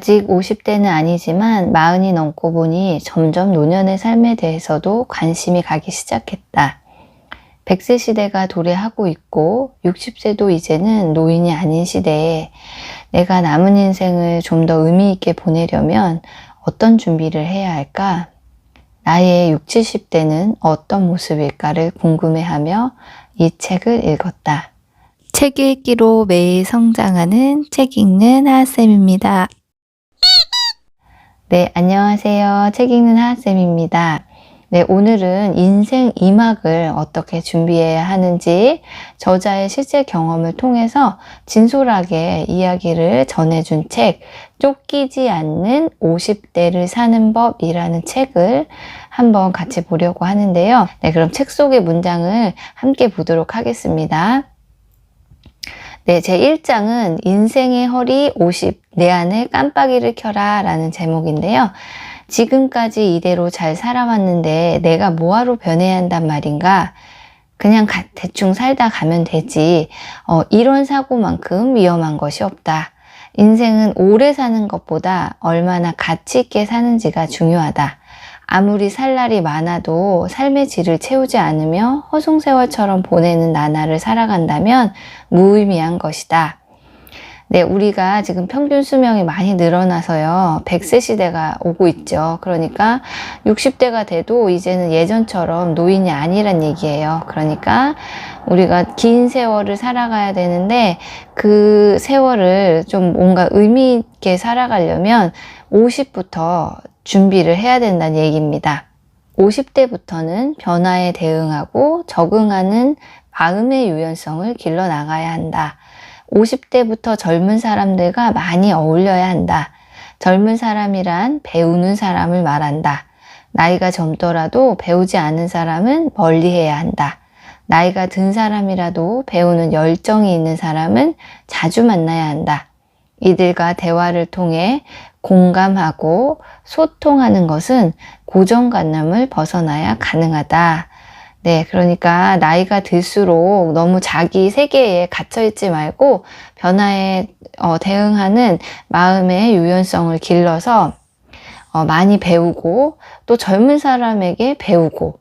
아직 50대는 아니지만 마흔이 넘고 보니 점점 노년의 삶에 대해서도 관심이 가기 시작했다. 100세 시대가 도래하고 있고 60세도 이제는 노인이 아닌 시대에 내가 남은 인생을 좀 더 의미 있게 보내려면 어떤 준비를 해야 할까? 나의 60, 70대는 어떤 모습일까를 궁금해하며 이 책을 읽었다. 책 읽기로 매일 성장하는 책 읽는 하하쌤입니다. 네, 안녕하세요. 책 읽는 하하쌤입니다. 네, 오늘은 인생 2막을 어떻게 준비해야 하는지 저자의 실제 경험을 통해서 진솔하게 이야기를 전해준 책, 쫓기지 않는 50대를 사는 법이라는 책을 한번 같이 보려고 하는데요. 네, 그럼 책 속의 문장을 함께 보도록 하겠습니다. 네, 제 1장은 인생의 허리 50, 내 안에 깜빡이를 켜라 라는 제목인데요. 지금까지 이대로 잘 살아왔는데 내가 뭐하러 변해야 한단 말인가? 그냥 가, 대충 살다 가면 되지. 어, 이런 사고만큼 위험한 것이 없다. 인생은 오래 사는 것보다 얼마나 가치 있게 사는지가 중요하다. 아무리 살 날이 많아도 삶의 질을 채우지 않으며 허송세월처럼 보내는 나날을 살아간다면 무의미한 것이다. 네, 우리가 지금 평균 수명이 많이 늘어나서요. 100세 시대가 오고 있죠. 그러니까 60대가 돼도 이제는 예전처럼 노인이 아니란 얘기예요. 그러니까 우리가 긴 세월을 살아가야 되는데 그 세월을 좀 뭔가 의미 있게 살아가려면 50부터 준비를 해야 된다는 얘기입니다. 50대부터는 변화에 대응하고 적응하는 마음의 유연성을 길러 나가야 한다. 50대부터 젊은 사람들과 많이 어울려야 한다. 젊은 사람이란 배우는 사람을 말한다. 나이가 젊더라도 배우지 않은 사람은 멀리 해야 한다. 나이가 든 사람이라도 배우는 열정이 있는 사람은 자주 만나야 한다. 이들과 대화를 통해 공감하고 소통하는 것은 고정관념을 벗어나야 가능하다. 네, 그러니까 나이가 들수록 너무 자기 세계에 갇혀있지 말고 변화에 어, 대응하는 마음의 유연성을 길러서 어, 많이 배우고 또 젊은 사람에게 배우고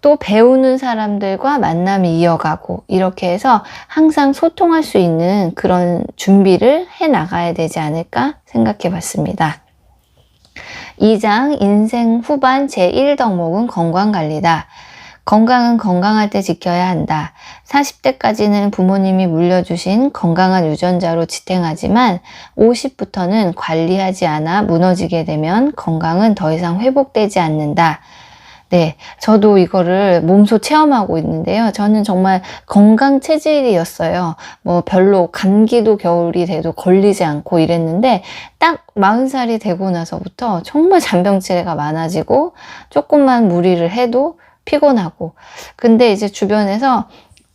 또 배우는 사람들과 만남이 이어가고 이렇게 해서 항상 소통할 수 있는 그런 준비를 해 나가야 되지 않을까 생각해 봤습니다. 2장 인생 후반 제1덕목은 건강관리다. 건강은 건강할 때 지켜야 한다. 40대까지는 부모님이 물려주신 건강한 유전자로 지탱하지만 50부터는 관리하지 않아 무너지게 되면 건강은 더 이상 회복되지 않는다. 네, 저도 이거를 몸소 체험하고 있는데요. 저는 정말 건강 체질이었어요. 뭐 별로 감기도 겨울이 돼도 걸리지 않고 이랬는데 딱 40살이 되고 나서부터 정말 잔병치레가 많아지고 조금만 무리를 해도 피곤하고. 근데 이제 주변에서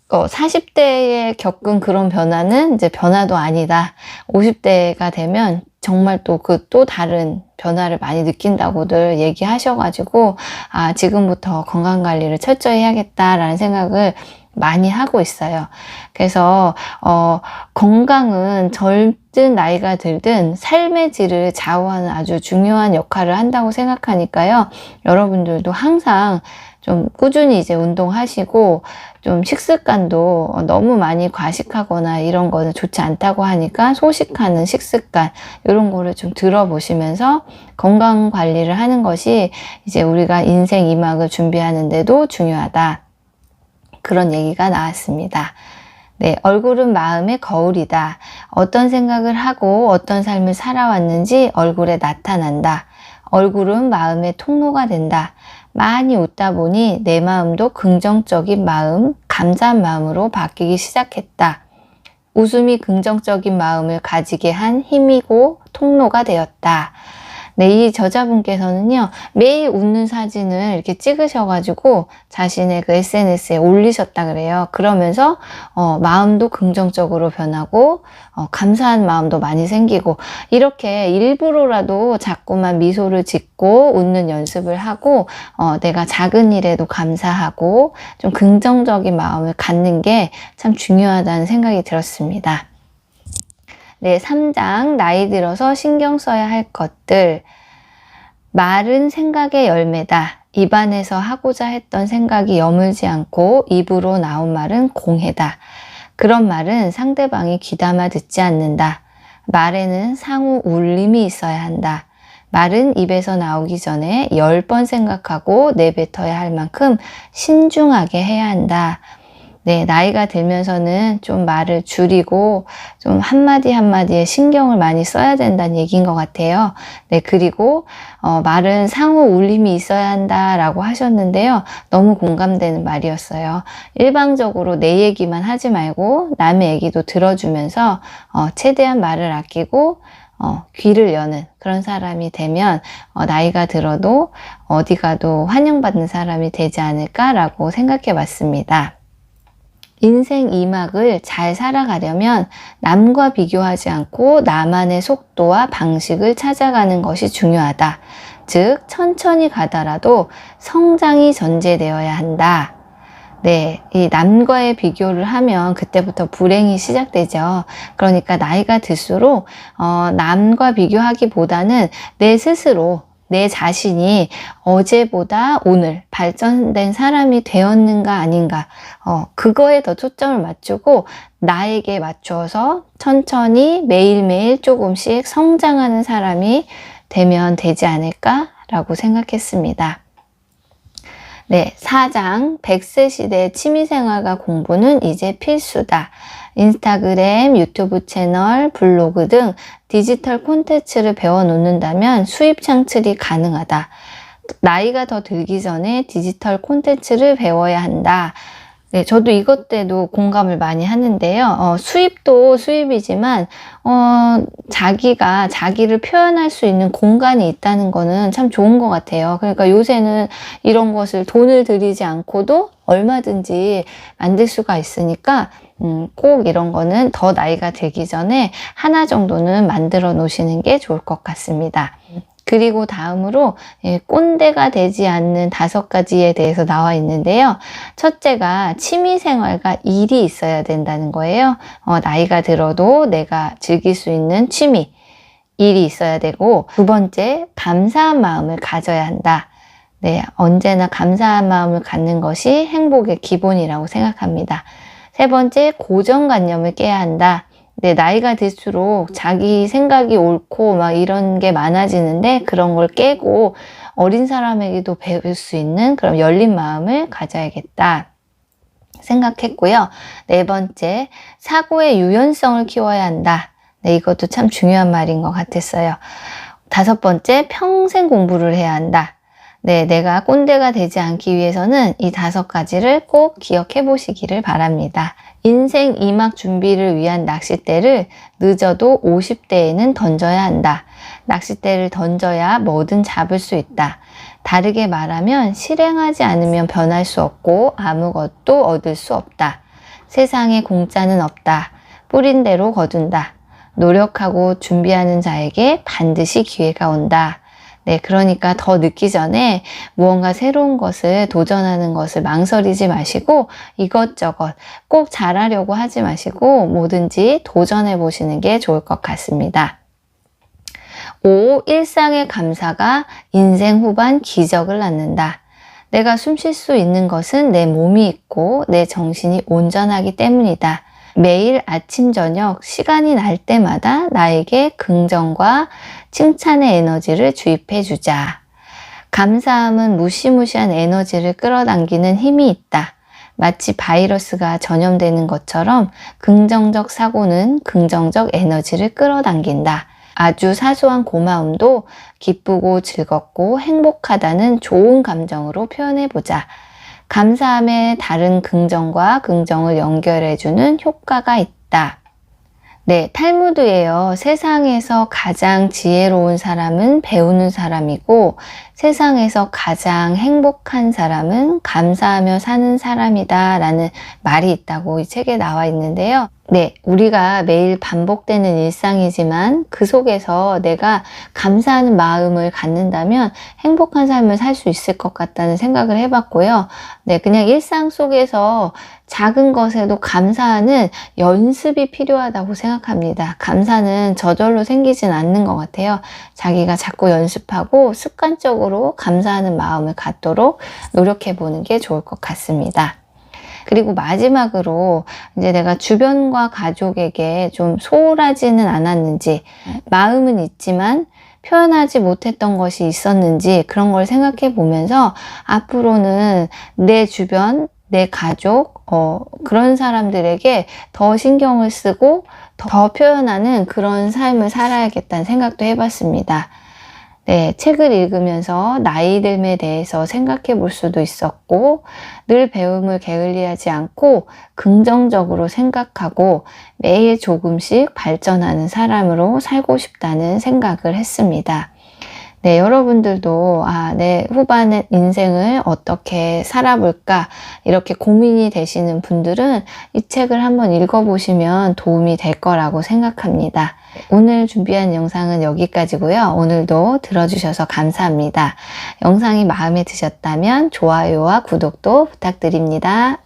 어, 40대에 겪은 그런 변화는 이제 변화도 아니다. 50대가 되면 정말 또 그 또 다른 변화를 많이 느낀다고들 얘기하셔가지고, 아, 지금부터 건강 관리를 철저히 해야겠다라는 생각을 많이 하고 있어요. 그래서, 어, 건강은 젊든 나이가 들든 삶의 질을 좌우하는 아주 중요한 역할을 한다고 생각하니까요. 여러분들도 항상 좀 꾸준히 이제 운동하시고 좀 식습관도 너무 많이 과식하거나 이런 거는 좋지 않다고 하니까 소식하는 식습관 이런 거를 좀 들어보시면서 건강 관리를 하는 것이 이제 우리가 인생 이막을 준비하는데도 중요하다. 그런 얘기가 나왔습니다. 네, 얼굴은 마음의 거울이다. 어떤 생각을 하고 어떤 삶을 살아왔는지 얼굴에 나타난다. 얼굴은 마음의 통로가 된다. 많이 웃다 보니 내 마음도 긍정적인 마음, 감사한 마음으로 바뀌기 시작했다. 웃음이 긍정적인 마음을 가지게 한 힘이고 통로가 되었다. 네, 이 저자분께서는요, 매일 웃는 사진을 이렇게 찍으셔가지고 자신의 그 SNS에 올리셨다 그래요. 그러면서, 어, 마음도 긍정적으로 변하고, 어, 감사한 마음도 많이 생기고, 이렇게 일부러라도 자꾸만 미소를 짓고 웃는 연습을 하고, 어, 내가 작은 일에도 감사하고, 좀 긍정적인 마음을 갖는 게 참 중요하다는 생각이 들었습니다. 네, 3장 나이 들어서 신경 써야 할 것들. 말은 생각의 열매다. 입안에서 하고자 했던 생각이 여물지 않고 입으로 나온 말은 공해다. 그런 말은 상대방이 귀담아 듣지 않는다. 말에는 상호 울림이 있어야 한다. 말은 입에서 나오기 전에 열 번 생각하고 내뱉어야 할 만큼 신중하게 해야 한다. 네, 나이가 들면서는 좀 말을 줄이고 좀 한마디 한마디에 신경을 많이 써야 된다는 얘기인 것 같아요. 네, 그리고 어, 말은 상호 울림이 있어야 한다라고 하셨는데요. 너무 공감되는 말이었어요. 일방적으로 내 얘기만 하지 말고 남의 얘기도 들어주면서 어, 최대한 말을 아끼고 어, 귀를 여는 그런 사람이 되면 어, 나이가 들어도 어디 가도 환영받는 사람이 되지 않을까라고 생각해 봤습니다. 인생 이막을 잘 살아가려면 남과 비교하지 않고 나만의 속도와 방식을 찾아가는 것이 중요하다. 즉, 천천히 가더라도 성장이 전제되어야 한다. 네, 이 남과의 비교를 하면 그때부터 불행이 시작되죠. 그러니까 나이가 들수록 어, 남과 비교하기보다는 내 스스로 내 자신이 어제보다 오늘 발전된 사람이 되었는가 아닌가 어, 그거에 더 초점을 맞추고 나에게 맞춰서 천천히 매일매일 조금씩 성장하는 사람이 되면 되지 않을까라고 생각했습니다. 네, 4장 100세 시대 취미생활과 공부는 이제 필수다. 인스타그램, 유튜브 채널, 블로그 등 디지털 콘텐츠를 배워놓는다면 수입 창출이 가능하다. 나이가 더 들기 전에 디지털 콘텐츠를 배워야 한다. 네, 저도 이것 때도 공감을 많이 하는데요. 어, 수입도 수입이지만, 어, 자기가 자기를 표현할 수 있는 공간이 있다는 거는 참 좋은 것 같아요. 그러니까 요새는 이런 것을 돈을 들이지 않고도 얼마든지 만들 수가 있으니까, 음, 꼭 이런 거는 더 나이가 들기 전에 하나 정도는 만들어 놓으시는 게 좋을 것 같습니다. 그리고 다음으로 예, 꼰대가 되지 않는 다섯 가지에 대해서 나와 있는데요. 첫째가 취미생활과 일이 있어야 된다는 거예요. 어, 나이가 들어도 내가 즐길 수 있는 취미, 일이 있어야 되고 두 번째 감사한 마음을 가져야 한다. 네, 언제나 감사한 마음을 갖는 것이 행복의 기본이라고 생각합니다. 세 번째 고정관념을 깨야 한다. 네, 나이가 들수록 자기 생각이 옳고 막 이런 게 많아지는데 그런 걸 깨고 어린 사람에게도 배울 수 있는 그런 열린 마음을 가져야겠다. 생각했고요. 네 번째, 사고의 유연성을 키워야 한다. 네, 이것도 참 중요한 말인 것 같았어요. 다섯 번째, 평생 공부를 해야 한다. 네, 내가 꼰대가 되지 않기 위해서는 이 다섯 가지를 꼭 기억해 보시기를 바랍니다. 인생 이막 준비를 위한 낚싯대를 늦어도 50대에는 던져야 한다. 낚싯대를 던져야 뭐든 잡을 수 있다. 다르게 말하면 실행하지 않으면 변할 수 없고 아무것도 얻을 수 없다. 세상에 공짜는 없다. 뿌린 대로 거둔다. 노력하고 준비하는 자에게 반드시 기회가 온다. 네, 그러니까 더 늦기 전에 무언가 새로운 것을 도전하는 것을 망설이지 마시고 이것저것 꼭 잘하려고 하지 마시고 뭐든지 도전해 보시는 게 좋을 것 같습니다. 5. 일상의 감사가 인생 후반 기적을 낳는다. 내가 숨 쉴 수 있는 것은 내 몸이 있고 내 정신이 온전하기 때문이다. 매일 아침, 저녁 시간이 날 때마다 나에게 긍정과 칭찬의 에너지를 주입해 주자. 감사함은 무시무시한 에너지를 끌어당기는 힘이 있다. 마치 바이러스가 전염되는 것처럼 긍정적 사고는 긍정적 에너지를 끌어당긴다. 아주 사소한 고마움도 기쁘고 즐겁고 행복하다는 좋은 감정으로 표현해 보자. 감사함에 다른 긍정과 긍정을 연결해주는 효과가 있다. 네, 탈무드예요. 세상에서 가장 지혜로운 사람은 배우는 사람이고 세상에서 가장 행복한 사람은 감사하며 사는 사람이다 라는 말이 있다고 이 책에 나와 있는데요. 네, 우리가 매일 반복되는 일상이지만 그 속에서 내가 감사하는 마음을 갖는다면 행복한 삶을 살 수 있을 것 같다는 생각을 해봤고요. 네, 그냥 일상 속에서 작은 것에도 감사하는 연습이 필요하다고 생각합니다. 감사는 저절로 생기진 않는 것 같아요. 자기가 자꾸 연습하고 습관적으로 감사하는 마음을 갖도록 노력해 보는 게 좋을 것 같습니다. 그리고 마지막으로 이제 내가 주변과 가족에게 좀 소홀하지는 않았는지 마음은 있지만 표현하지 못했던 것이 있었는지 그런 걸 생각해 보면서 앞으로는 내 주변, 내 가족, 어, 그런 사람들에게 더 신경을 쓰고 더 표현하는 그런 삶을 살아야겠다는 생각도 해봤습니다. 네, 책을 읽으면서 나이 듦에 대해서 생각해 볼 수도 있었고, 늘 배움을 게을리하지 않고 긍정적으로 생각하고 매일 조금씩 발전하는 사람으로 살고 싶다는 생각을 했습니다. 네, 여러분들도 아, 내 후반의 인생을 어떻게 살아볼까 이렇게 고민이 되시는 분들은 이 책을 한번 읽어보시면 도움이 될 거라고 생각합니다. 오늘 준비한 영상은 여기까지고요. 오늘도 들어주셔서 감사합니다. 영상이 마음에 드셨다면 좋아요와 구독도 부탁드립니다.